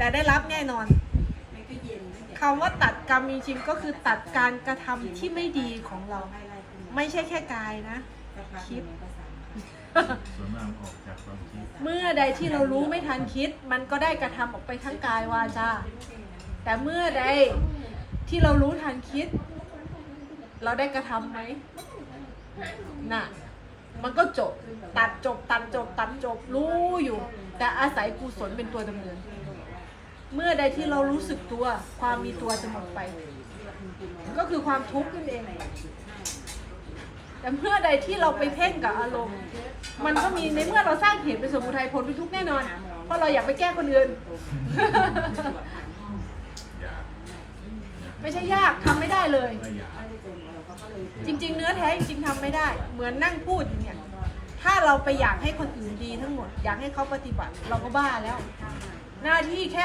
แต่ได้รับแน่นอนคำว่าตัดกรรมจริงๆก็คือตัดการกระทำที่ไม่ดีของเรา ไม่ใช่แค่กายนะ คิด ส่วนมากออกจากความคิดเมื่อใดที่เรารู้ไม่ทันคิด มันก็ได้กระทำออกไปทั้งกายวาจาแต่เมื่อใดที่เรารู้ทันคิด เราได้กระทำไหมน่ะมันก็จบตัดจบตัดจบตัดจบรู้อยู่ แต่อาศัยกุศลเป็นตัวดำเนิน เมื่อใดที่เรารู้สึกตัว ความมีตัวจะหมดไป ก็คือความทุกข์นั่นเอง แต่เมื่อใดที่เราไปเพ่งกับอารมณ์ มันก็มีในเมื่อเราสร้างเหตุเป็นสมุทัยผลเป็นทุกข์แน่นอน เพราะเราอยากไปแก้คนอื่น ไม่ใช่ยากทำไม่ได้เลย จริง ๆ เนื้อแท้จริงๆทำไม่ได้ เหมือนนั่งพูดอย่างเงี้ยถ้าเราไปอยากให้คนอื่นดีทั้งหมด อยากให้เขาปฏิบัติ เราก็บ้าแล้ว หน้าที่แค่